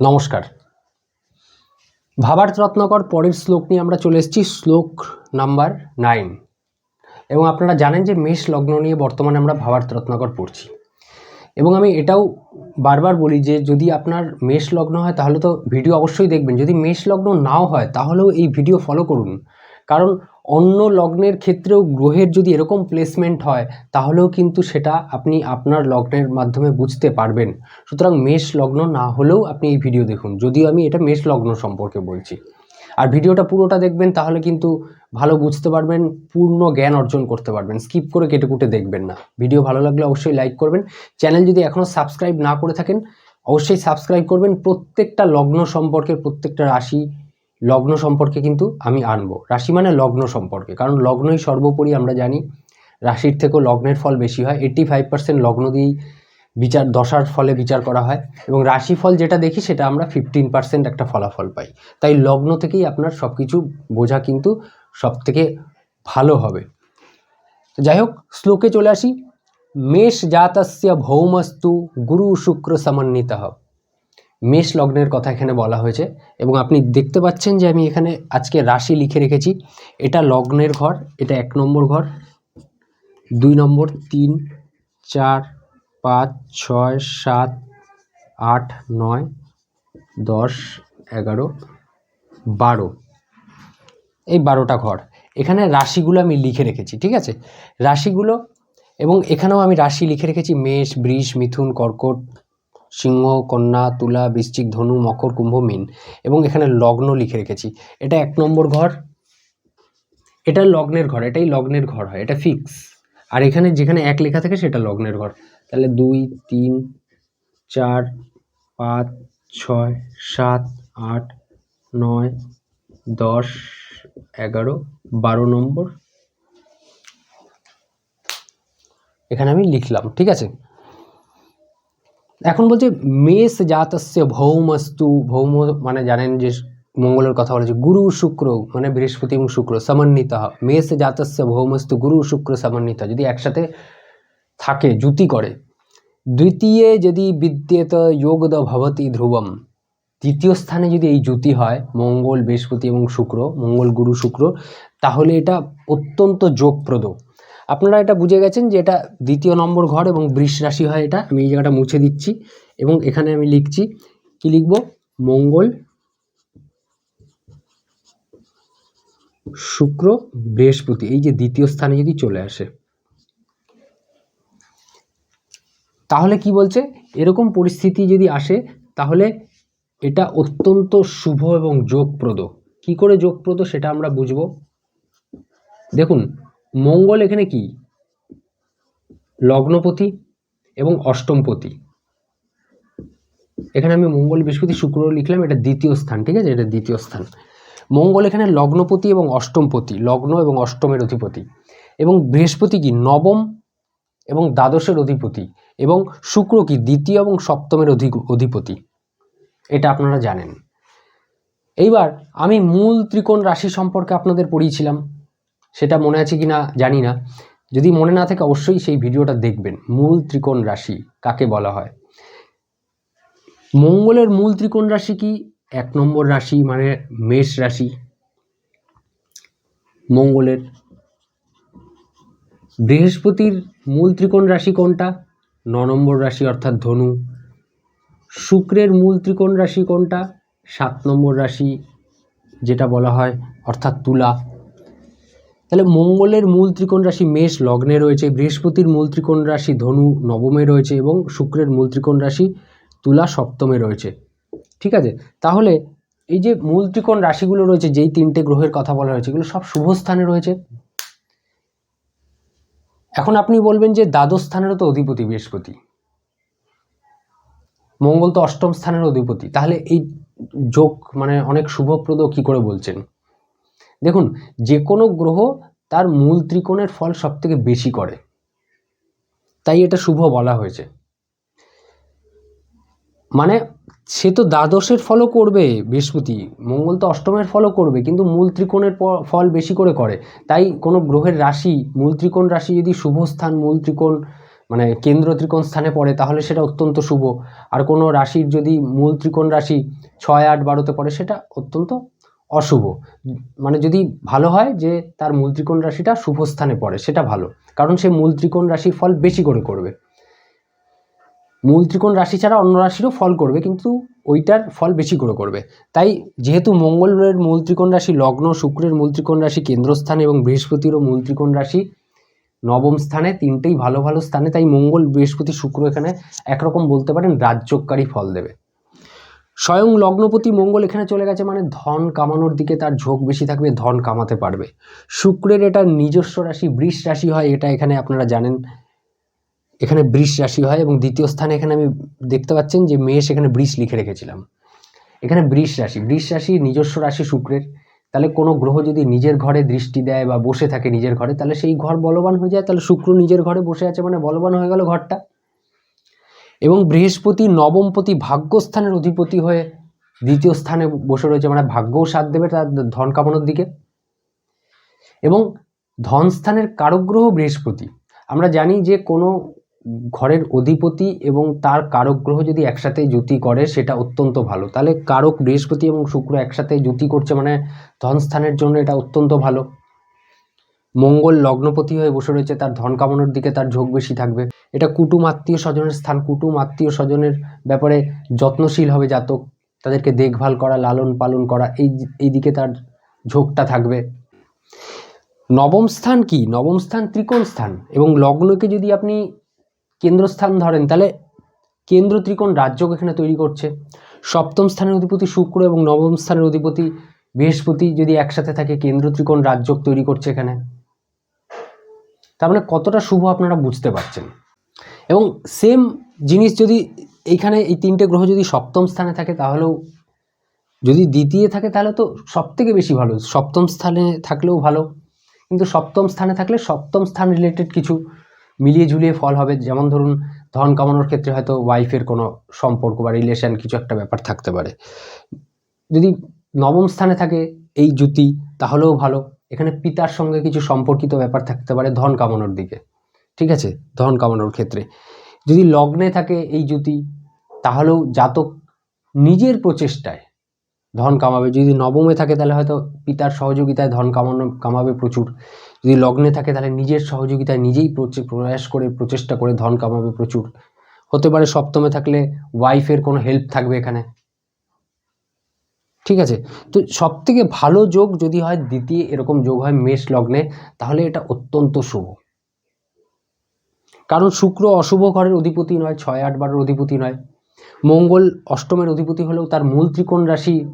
নমস্কার। ভাবার্থ রত্নকর পরের শ্লোক নিয়ে আমরা চলে এসেছি, শ্লোক নাম্বার নাইন। এবং আপনারা জানেন যে মেষ লগ্ন নিয়ে বর্তমানে আমরা ভাবার্থ রত্নকর পড়ছি। এবং আমি এটাও বারবার বলি যে যদি আপনার মেষ লগ্ন হয়, তাহলে তো ভিডিও অবশ্যই দেখবেন। যদি মেষ লগ্ন নাও হয়, তাহলেও এই ভিডিও ফলো করুন। কারণ অন্য লগ্নের ক্ষেত্রেও গ্রহের যদি এরকম প্লেসমেন্ট হয়, তাহলেও কিন্তু সেটা আপনি আপনার লগ্নের মাধ্যমে বুঝতে পারবেন। সুতরাং মেষ লগ্ন না হলেও আপনি এই ভিডিও দেখুন। যদিও আমি এটা মেষ লগ্ন সম্পর্কে বলছি। আর ভিডিওটা পুরোটা দেখবেন, তাহলে কিন্তু ভালো বুঝতে পারবেন, পূর্ণ জ্ঞান অর্জন করতে পারবেন। স্কিপ করে কেটে কুটে দেখবেন না। ভিডিও ভালো লাগলে অবশ্যই লাইক করবেন। চ্যানেল যদি এখনও সাবস্ক্রাইব না করে থাকেন, অবশ্যই সাবস্ক্রাইব করবেন। প্রত্যেকটা লগ্ন সম্পর্কে প্রত্যেকটা রাশি লগ্ন সম্পর্কে কিন্তু আমি আনব। রাশি মানে লগ্ন সম্পর্কে। কারণ লগ্নই সর্বোপরি আমরা জানি, রাশির থেকেও লগ্নের ফল বেশি হয়। এইটি ফাইভ পার্সেন্ট লগ্ন দিয়েই বিচার, দশার ফলে বিচার করা হয়। এবং রাশিফল যেটা দেখি, সেটা আমরা ফিফটিন পার্সেন্ট একটা ফলাফল পাই। তাই লগ্ন থেকেই আপনার সব কিছু বোঝা কিন্তু সব থেকে ভালো হবে। যাই হোক, শ্লোকে চলে আসি। মেষ জাতস্য ভৌমস্তু, গুরু শুক্র সমন্বিত। মেষ লগ্নের কথা এখানে বলা হয়েছে এবং আপনি দেখতে পাচ্ছেন যে আমি এখানে আজকে রাশি লিখে রেখেছি। এটা লগ্নের ঘর, এটা এক নম্বর ঘর, দুই নম্বর, তিন, চার, পাঁচ, ছয়, সাত, আট, নয়, দশ, এগারো, বারো। এই বারোটা ঘর। এখানে রাশিগুলো আমি লিখে রেখেছি, ঠিক আছে? রাশিগুলো এবং এখানেও আমি রাশি লিখে রেখেছি, মেষ, বৃষ, মিথুন, কর্কট সিংহ, কন্যা, তুলা, বৃশ্চিক, ধনু, মকর, কুম্ভ, মীন এবং এখানে লগ্ন লিখে রেখেছি। এটা এক নম্বর ঘর। এটা লগ্নের ঘর, এটাই লগ্নের ঘর হয়, এটা ফিক্স আর এখানে যেখানে এক লেখা থাকে সেটা লগ্নের ঘর। তাহলে দুই, তিন, চার, পাঁচ, ছয়, সাত, আট, নয়, দশ, এগারো, বারো নম্বর। এখানে আমি লিখলাম, ঠিক আছে? এখন বলছে মেষ জাতস্য ভৌমস্তু, ভৌম মানে জানেন যে মঙ্গলের কথা বলেছে, গুরু শুক্র মানে বৃহস্পতি এবং শুক্র সমন্বিত। মেষ জাতস্য ভৌমস্তু, গুরু শুক্র সমন্বিত, যদি একসাথে থাকে জুতি করে। দ্বিতীয় যদি বিদ্যেত যোগদ ভবতি ধ্রুবম, তৃতীয় স্থানে যদি এই জুতি হয়, মঙ্গল, বৃহস্পতি এবং শুক্র, মঙ্গল, গুরু, শুক্র, তাহলে এটা অত্যন্ত যোগপ্রদ। আপনারা এটা বুঝে গেছেন যে এটা দ্বিতীয় নম্বর ঘর এবং বৃষ রাশি হয় এটা। আমি এই জায়গাটা মুছে দিচ্ছি এবং এখানে আমি লিখছি, কি লিখব? মঙ্গল, শুক্র, বৃহস্পতি। এই যে দ্বিতীয় স্থানে যদি চলে আসে। তাহলে কি বলছে? এরকম পরিস্থিতি যদি আসে, তাহলে এটা অত্যন্ত শুভ এবং যোগপ্রদ। কি করে যোগপ্রদ সেটা আমরা বুঝব? দেখুন মঙ্গল এখানে কি? লগ্নপতি এবং অষ্টমপতি। এখানে আমি মঙ্গল, বৃহস্পতি, শুক্র লিখলাম, এটা দ্বিতীয় স্থান, ঠিক আছে? এটা দ্বিতীয় স্থান। মঙ্গল এখানে লগ্নপতি এবং অষ্টমপতি, লগ্ন এবং অষ্টমের অধিপতি। এবং বৃহস্পতি কি? নবম এবং দ্বাদশের অধিপতি। এবং শুক্র কি? দ্বিতীয় এবং সপ্তমের অধি অধিপতি। এটা আপনারা জানেন। এইবার আমি মূল ত্রিকোণ রাশি সম্পর্কে আপনাদের পড়িয়েছিলাম। সেটা মনে আছে কি না জানি না। যদি মনে না থাকে অবশ্যই সেই ভিডিওটা দেখবেন। মূল ত্রিকোণ রাশি কাকে বলা হয়? মঙ্গলের মূল ত্রিকোণ রাশি কি? এক নম্বর রাশি মানে মেষ রাশি। মঙ্গলের বৃহস্পতির মূল ত্রিকোণ রাশি কোনটা? ন নম্বর রাশি অর্থাৎ ধনু। শুক্রের মূল ত্রিকোণ রাশি কোনটা? সাত নম্বর রাশি যেটা বলা হয় অর্থাৎ তুলা। তাহলে মঙ্গলের মূল ত্রিকোণ রাশি মেষ, লগ্নে রয়েছে, বৃহস্পতির মূল ত্রিকোণ রাশি ধনু, নবমে রয়েছে এবং শুক্রের মূল ত্রিকোণ রাশি তুলা, সপ্তমে রয়েছে। ঠিক আছে? তাহলে এই যে মূল ত্রিকোণ রাশিগুলো রয়েছে, যেই তিনটে গ্রহের কথা বলা হয়েছে, এগুলো সব শুভ স্থানে রয়েছে। এখন আপনি বলবেন যে দ্বাদশ স্থানেরও তো অধিপতি বৃহস্পতি। মঙ্গল তো অষ্টম স্থানের অধিপতি। তাহলে এই যোগ মানে অনেক শুভপ্রদ কি করে বলছেন? দেখুন যে কোনো গ্রহ তার মূল ত্রিকোণের ফল সব থেকে বেশি করে। তাই এটা শুভ বলা হয়েছে। মানে সে তো দ্বাদশের ফলও করবে, বৃহস্পতি। মঙ্গল তো অষ্টমের ফলও করবে, কিন্তু মূল ত্রিকোণের ফল বেশি করে করে। তাই কোনো গ্রহের রাশি, মূল ত্রিকোণ রাশি যদি শুভ স্থান, মূল ত্রিকোণ মানে কেন্দ্র ত্রিকোণ স্থানে পড়ে, তাহলে সেটা অত্যন্ত শুভ। আর কোনো রাশির যদি মূল ত্রিকোণ রাশি ছয় আট বারোতে পড়ে, সেটা অত্যন্ত অশুভ। মানে যদি ভালো হয় যে তার মূল ত্রিকোণ রাশিটা শুভ স্থানে পড়ে, সেটা ভালো। কারণ সে মূল ত্রিকোণ রাশির ফল বেশি করে করবে। মূল ত্রিকোণ রাশি ছাড়া অন্য রাশিরও ফল করবে, কিন্তু ওইটার ফল বেশি করে করবে। তাই যেহেতু মঙ্গলের মূল ত্রিকোণ রাশি লগ্ন, শুক্রের মূল ত্রিকোণ রাশি কেন্দ্রস্থান এবং বৃহস্পতিরও মূল ত্রিকোণ রাশি নবম স্থানে, তিনটেই ভালো ভালো স্থানে, তাই মঙ্গল, বৃহস্পতি, শুক্র এখানে একরকম বলতে পারেন রাজ্যকারী ফল দেবে। স্বয়ং লগ্নপতি মঙ্গল এখানে চলে গেছে মানে ধন কামানোর দিকে তার ঝোঁক বেশি থাকবে, ধন কামাতে পারবে। শুক্রের এটা নিজস্ব রাশি, বৃষ রাশি হয়, এটা এখানে আপনারা জানেন। এখানে বৃষ রাশি হয় এবং দ্বিতীয় স্থানে এখানে আমি দেখতে পাচ্ছেন যে মেষ এখানে বৃষ লিখে রেখেছিলাম। এখানে বৃষ রাশি বৃষ রাশি নিজস্ব রাশি শুক্রের। তাহলে কোনো গ্রহ যদি নিজের ঘরে দৃষ্টি দেয় বা বসে থাকে নিজের ঘরে, তাহলে সেই ঘর বলবান হয়ে যায়। তাহলে শুক্র নিজের ঘরে বসে আছে মানে বলবান হয়ে গেল ঘরটা। এবং বৃহস্পতি নবমপতি ভাগ্যস্থানের অধিপতি হয়ে দ্বিতীয় স্থানে বসে রয়েছে মানে ভাগ্যও সাথ দেবে তার ধন কামানোর দিকে। এবং ধন স্থানের কারকগ্রহ বৃহস্পতি। আমরা জানি যে কোনো ঘরের অধিপতি এবং তার কারক গ্রহ যদি একসাথে জুতি করে, সেটা অত্যন্ত ভালো। তাহলে কারক বৃহস্পতি এবং শুক্র একসাথে জুতি করছে মানে ধন স্থানের জন্য এটা অত্যন্ত ভালো। মঙ্গল লগ্নপতি হয়ে বসে রয়েছে, তার ধন কামানোর দিকে তার ঝোঁক বেশি থাকবে। এটা কুটুম আত্মীয় স্বজনের স্থান। কুটুম আত্মীয় স্বজনের ব্যাপারে যত্নশীল হবে জাতক। তাদেরকে দেখভাল করা, লালন পালন করা, এই এই দিকে তার ঝোঁকটা থাকবে। নবম স্থান কি? নবম স্থান ত্রিকোণ স্থান। এবং লগ্নকে যদি আপনি কেন্দ্রস্থান ধরেন, তাহলে কেন্দ্র ত্রিকোণ রাজ্যকে এখানে তৈরি করছে। সপ্তম স্থানের অধিপতি শুক্র এবং নবম স্থানের অধিপতি বৃহস্পতি যদি একসাথে থাকে, কেন্দ্র ত্রিকোণ রাজ্য তৈরি করছে এখানে। তার মানে কতটা শুভ আপনারা বুঝতে পারছেন। এবং সেম জিনিস যদি এইখানে এই তিনটে গ্রহ যদি সপ্তম স্থানে থাকে, তাহলেও যদি দ্বিতীয় থাকে, তাহলে তো সব থেকে বেশি ভালো। সপ্তম স্থানে থাকলেও ভালো। কিন্তু সপ্তম স্থানে থাকলে সপ্তম স্থান রিলেটেড কিছু মিলিয়ে ঝুলিয়ে ফল হবে। যেমন ধরুন, ধন কামানোর ক্ষেত্রে হয়তো ওয়াইফের কোনো সম্পর্ক বা রিলেশান কিছু একটা ব্যাপার থাকতে পারে। যদি নবম স্থানে থাকে এই জুতি তাহলেও ভালো। এখানে পিতার সঙ্গে কিছু সম্পর্কিত ব্যাপার থাকতে পারে ধন কামানোর দিকে। ঠিক আছে? ধন কামানোর ক্ষেত্রে। যদি লগ্নে থাকে এই জুতি তাহলেও জাতক নিজের প্রচেষ্টায় ধন কামাবে। যদি নবমে থাকে, তাহলে হয়তো পিতার সহযোগিতায় ধন কামানো, কামাবে প্রচুর। যদি লগ্নে থাকে, তাহলে নিজের সহযোগিতায় নিজেই প্রয়াস করে, প্রচেষ্টা করে ধন কামাবে প্রচুর। হতে পারে সপ্তমে থাকলে ওয়াইফের কোনো হেল্প থাকবে এখানে। ঠিক আছে? তো সব থেকে ভালো যোগ যদি হয় দ্বিতীয়, এরকম যোগ হয় মেষ লগ্নে, তাহলে এটা অত্যন্ত শুভ। কারণ শুক্র অশুভ ঘরের অধিপতি নয়, ছয় আট বারের অধিপতি নয়। মঙ্গল অষ্টমের অধিপতি হলেও তার মূল ত্রিকোণ রাশি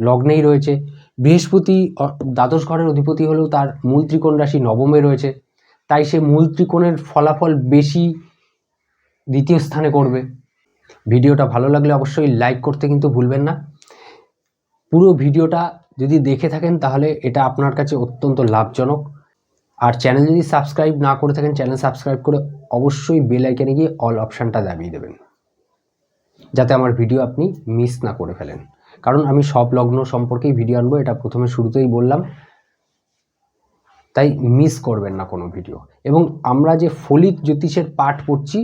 লগ্নেই রয়েছে। বৃহস্পতি দ্বাদশ ঘরের অধিপতি হলেও তার মূল ত্রিকোণ রাশি নবমে রয়েছে। তাই সে মূল ত্রিকোণের ফলাফল বেশি দ্বিতীয় স্থানে করবে। ভিডিওটা ভালো লাগলে অবশ্যই লাইক করতে কিন্তু ভুলবেন না। পুরো ভিডিওটা যদি দেখে থাকেন, তাহলে এটা আপনার কাছে অত্যন্ত লাভজনক। আর চ্যানেল যদি সাবস্ক্রাইব না করে থাকেন, চ্যানেল সাবস্ক্রাইব করে অবশ্যই বেল আইকনে গিয়ে অল অপশানটা দাবিয়ে দেবেন। যাতে আমার ভিডিও আপনি মিস না করে ফেলেন। কারণ আমি সব লগ্ন সম্পর্কেই ভিডিও আনব, এটা প্রথমে শুরুতেই বললাম। তাই মিস করবেন না কোনো ভিডিও। এবং আমরা যে ফলিত জ্যোতিষের পাঠ পড়ছি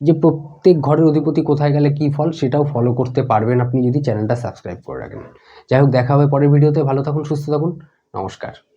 যে প্রত্যেক ঘরের অধিপতি কোথায় গেলে কী ফল, সেটাও ফলো করতে পারবেন আপনি যদি চ্যানেলটা সাবস্ক্রাইব করে রাখেন। যাই হোক, দেখা হবে পরের ভিডিওতে। ভালো থাকুন, সুস্থ থাকুন। নমস্কার।